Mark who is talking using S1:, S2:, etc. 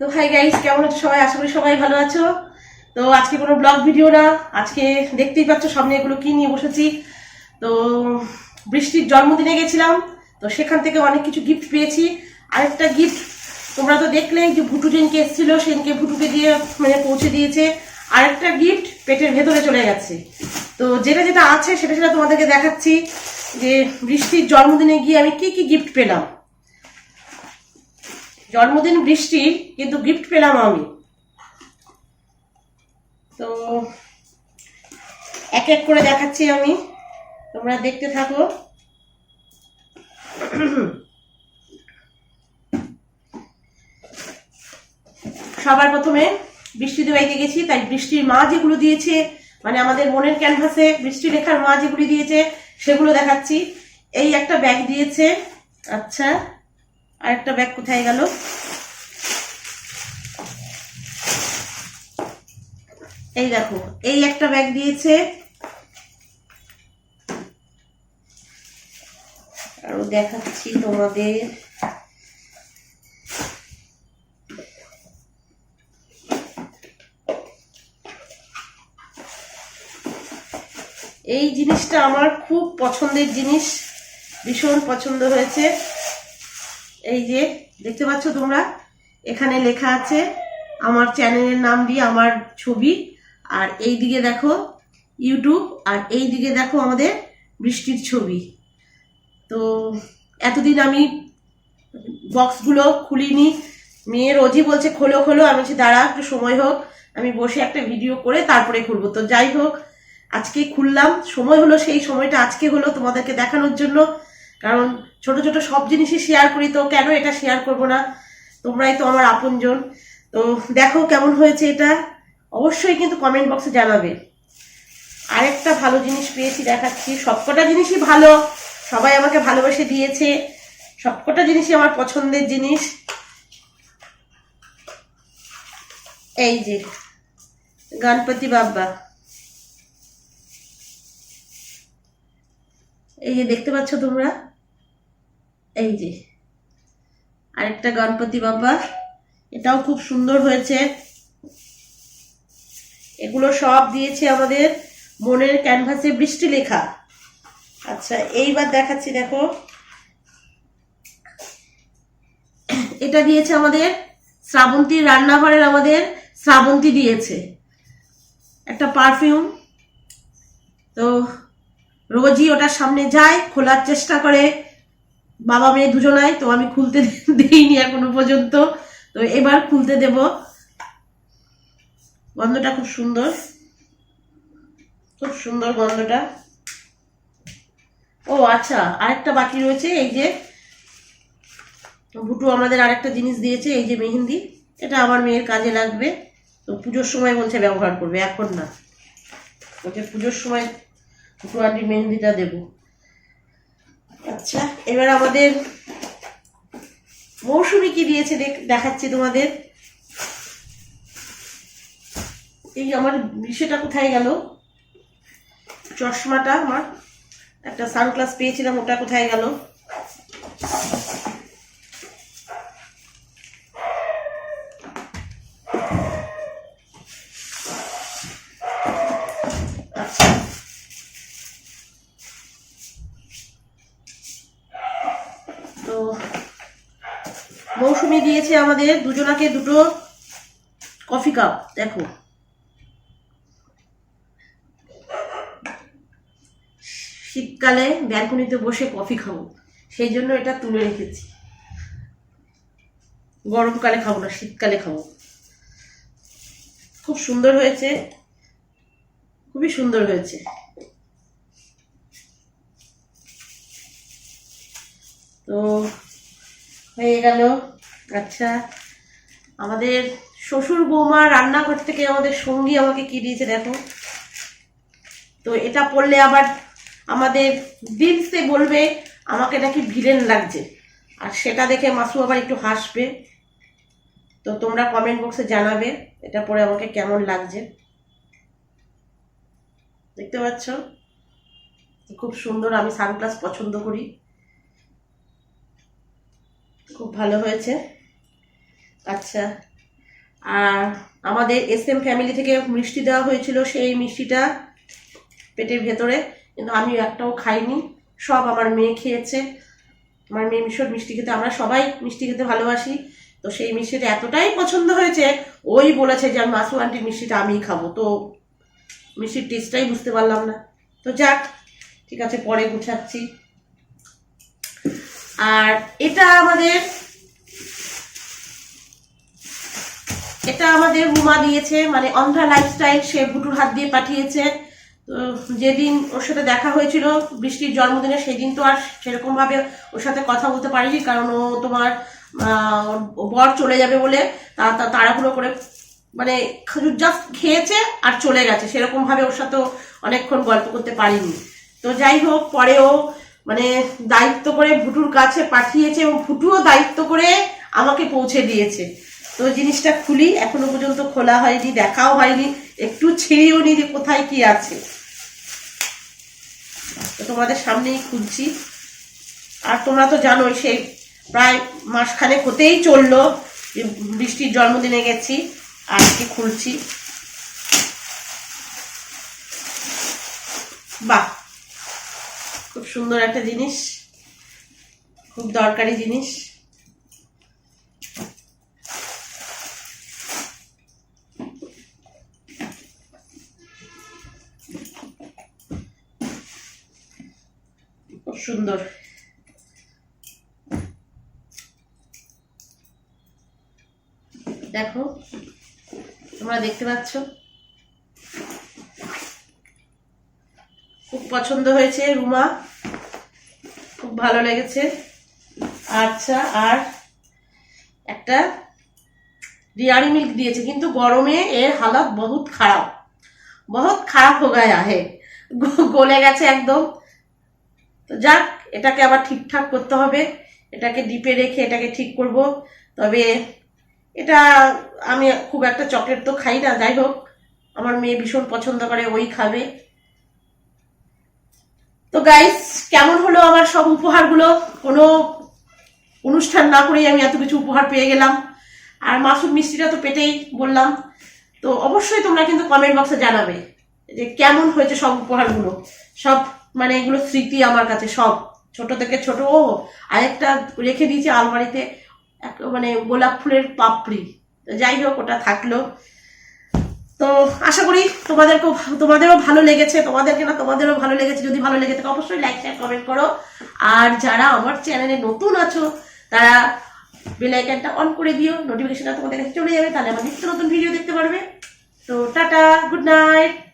S1: তো hi guys কেমন আছো সবাই? আশা করি সবাই ভালো আছো। তো আজকে কোনো ব্লগ ভিডিও না। আজকে দেখতেই পাচ্ছ সামনে এগুলো কি নিয়ে বসেছি। তো বৃষ্টির জন্মদিনে গেছিলাম, তো সেখান থেকে অনেক কিছু গিফট পেয়েছি। আরেকটা গিফট তোমরা তো দেখলে যে ভুটু যেনকে এসেছিল, সেনকে ভুটুকে দিয়ে মানে পৌঁছে দিয়েছে। আরেকটা গিফট পেটের ভেতরে চলে গেছে। তো যেটা যেটা আছে, সেটা সেটা তোমাদেরকে দেখাচ্ছি যে বৃষ্টির জন্মদিনে গিয়ে আমি কি কি গিফট পেলাম। জন্মদিন বৃষ্টির কিন্তু গিফট পেলাম আমি। তো, এক এক করে দেখাচ্ছি আমি। তোমরা দেখতে থাকো। সবার প্রথমে বৃষ্টিতে বাড়িতে গেছি, তাই বৃষ্টির মা যেগুলো দিয়েছে মানে আমাদের মনের ক্যানভাসে বৃষ্টি লেখার মা যেগুলি দিয়েছে, সেগুলো দেখাচ্ছি। এই একটা ব্যাগ দিয়েছে। আচ্ছা। আর একটা ব্যাগ কোথায় গেল? এই দেখো, এই একটা ব্যাগ দিয়েছে। আরও দেখাচ্ছি তোমাদের। এই জিনিসটা আমার খুব পছন্দের জিনিস, ভীষণ পছন্দ হয়েছে। এই যে, দেখতে পাচ্ছ তোমরা? এখানে লেখা আছে, আমার চ্যানেলের নাম দিয়ে আমার ছবি। আর এই দিকে দেখো, ইউটিউব, আর এই দিকে দেখো আমাদের বৃষ্টির ছবি। তো এতদিন আমি বক্সগুলো খুলিনি। মেয়ের রোজই বলছে, খোলো খোলো। আমি বলছি, দাঁড়া, একটু সময় হোক। আমি বসে একটা ভিডিও করে তারপরে খুলবো। তো যাই হোক, আজকে খুললাম। সময় হলো, সেই সময়টা আজকে হলো তোমাদেরকে দেখানোর জন্য। কারণ ছোট ছোট সব জিনিসই শেয়ার করি তো কেন এটা শেয়ার করব না? তোমরাই তো আমার আপনজন। তো দেখো কেমন হয়েছে এটা। অবশ্যই কিন্তু কমেন্ট বক্সে জানাবে। আরেকটা ভালো জিনিস পেয়েছি দেখাচ্ছি। সবকটা জিনিসই ভালো। সবাই আমাকে ভালোবেসে দিয়েছে। সবকটা জিনিসই আমার পছন্দের জিনিস। এই যে, গণপতি বাব্বা এই যে, দেখতে পাচ্ছ তোমরা? এই যে, আরেকটা গণপতি বাবা। এটাও খুব সুন্দর হয়েছে। এগুলো সব দিয়েছে আমাদের মনের ক্যানভাসে বৃষ্টি লেখা। আচ্ছা এইবার দেখাচ্ছি, দেখো। এটা দিয়েছে আমাদের শ্রাবন্তী, রান্নাঘরের আমাদের শ্রাবন্তী দিয়েছে। একটা পারফিউম। তো রোজই ওটার সামনে যায়, খোলার চেষ্টা করে। বাবা মেয়ে দুজনাই, তো আমি খুলতে দিইনি এখনও পর্যন্ত। তো এবার খুলতে দেব। গন্ধটা খুব সুন্দর। খুব সুন্দর গন্ধটা। ও আচ্ছা আরেকটা বাকি রয়েছে, এই যে ভুটু আমাদের আরেকটা জিনিস দিয়েছে, এই যে মেহেন্দি। এটা আমার মেয়ের কাজে লাগবে। তো পুজোর সময় বলছে ব্যবহার করবে, এখন না। ওকে পুজোর সময় ভুটু আন্টির মেহেন্দিটা দেবো। আচ্ছা এবার আমাদের মৌসুমি কি দিয়েছে দেখ- দেখাচ্ছি তোমাদের। এই আমার বিষয়টা কোথায় গেল? চশমাটা আমার, একটা সানগ্লাস পেয়েছিলাম, ওটা কোথায় গেল আচ্ছা তো মৌসুমি দিয়েছে আমাদের দুজনাকে দুটো কফি কাপ, দেখো। শীতকালে ব্যালকনিতে বসে কফি খাব, সেই জন্য এটা তুলে রেখেছি। গরমকালে খাব না, শীতকালে খাব। খুব সুন্দর হয়েছে, খুবই সুন্দর হয়েছে। তো, হয়ে গেল। আচ্ছা আমাদের শ্বশুর বৌমা রান্নাঘর থেকে আমাদের সঙ্গী আমাকে কি দিয়েছে দেখো। তো এটা পড়লে আবার আমাদের দিলসে বলবে, আমাকে নাকি ভিলেন লাগছে। আর সেটা দেখে মাসু আবার একটু হাসবে। তো তোমরা কমেন্ট বক্সে জানাবে, এটা পরে আমাকে কেমন লাগছে। দেখতে পাচ্ছ? খুব সুন্দর, আমি সানগ্লাস পছন্দ করি। খুব ভালো হয়েছে। আচ্ছা। আর আমাদের এস এম ফ্যামিলি থেকে মিষ্টি দেওয়া হয়েছিল সেই মিষ্টিটা পেটের ভেতরে, কিন্তু আমি একটাও খাইনি। সব আমার মেয়ে খেয়েছে। আমার মেয়ে মিশর মিষ্টি খেতে, আমরা সবাই মিষ্টি খেতে ভালোবাসি। তো সেই মিষ্টিটা এতটাই পছন্দ হয়েছে, ওই বলেছে যে আমি মাসু আন্টির মিষ্টিটা আমিই খাব। তো মিষ্টির টেস্টটাই বুঝতে পারলাম না। তো যাক, ঠিক আছে, পরে গুছাচ্ছি। আর এটা আমাদের এটা আমাদের রুমা দিয়েছে মানে অন্ধ্রা লাইফস্টাইল সে ভুটুর হাত দিয়ে পাঠিয়েছে। তো যেদিন ওর সাথে দেখা হয়েছিল, বৃষ্টির জন্মদিনে সেদিন তো আর সেরকম ভাবে ওর সাথে কথা বলতে পারিনি, কারণ ও তোমার বর চলে যাবে বলে তাড়াহুড়ো করে মানে জাস্ট খেয়েছে আর চলে গেছে। সেরকম ভাবে ওর সাথে অনেকক্ষণ গল্প করতে পারিনি। তো যাই হোক পরেও মানে দায়িত্ব করে ভুটুর কাছে পাঠিয়েছে এবং ভুটুও দায়িত্ব করে আমাকে পৌঁছে দিয়েছে। তো জিনিসটা খুলি, এখনও পর্যন্ত খোলা হয়নি, দেখাও হয়নি। একটু ছিঁড়িও নি যে কোথায় কি আছে। তো তোমাদের সামনেই খুলছি। আর তোমরা তো জানোই, সেই প্রায় মাসখানেক হতেই চলল বৃষ্টির জন্মদিনে গেছি আজকে খুলছি। বাহ! খুব সুন্দর একটা জিনিস। খুব দরকারি জিনিস। সুন্দর। দেখো, তোমরা দেখতে পাচ্ছ? খুব পছন্দ হয়েছে রুমা। খুব ভালো লেগেছে। আচ্ছা আর একটা ডিয়ারি মিল্ক দিয়েছে, কিন্তু গরমে এর হালত বহুত খারাপ। বহুত খারাপ হো। গায়া গলে গেছে একদম। তো যাক, এটাকে আবার ঠিকঠাক করতে হবে। এটাকে ডিপে রেখে এটাকে ঠিক করব। তবে এটা আমি খুব একটা চকলেট তো খাই না, যাই হোক। আমার মেয়ে ভীষণ পছন্দ করে, ওই খাবে। তো গাইস কেমন হলো আমার সব উপহারগুলো? কোনো অনুষ্ঠান না করেই আমি এত কিছু উপহার পেয়ে গেলাম। আর মাসুর মিষ্টিটা তো পেটেই, বললাম। তো অবশ্যই তোমরা কিন্তু কমেন্ট বক্সে জানাবে যে কেমন হয়েছে সব উপহারগুলো। সব মানে এগুলো স্মৃতি আমার কাছে সব। ছোট থেকে ছোট, ও, আরেকটা রেখে দিয়েছি আলমারিতে এক মানে গোলাপ ফুলের পাপড়ি। যাই হোক, ওটা থাকল। তো আশা করি তোমাদেরকেও তোমাদেরও ভালো লেগেছে। তোমাদেরকে না, তোমাদেরও ভালো লেগেছে। যদি ভালো লেগে থাকে, অবশ্যই লাইক শেয়ার কমেন্ট করো। আর যারা আমার চ্যানেলে নতুন আছো, তারা বেল অন করে দিও। নোটিফিকেশনটা তোমাদের কাছে চলে যাবে। তাহলে আমার নিত্য নতুন ভিডিও দেখতে পারবে। তো টাটা গুড নাইট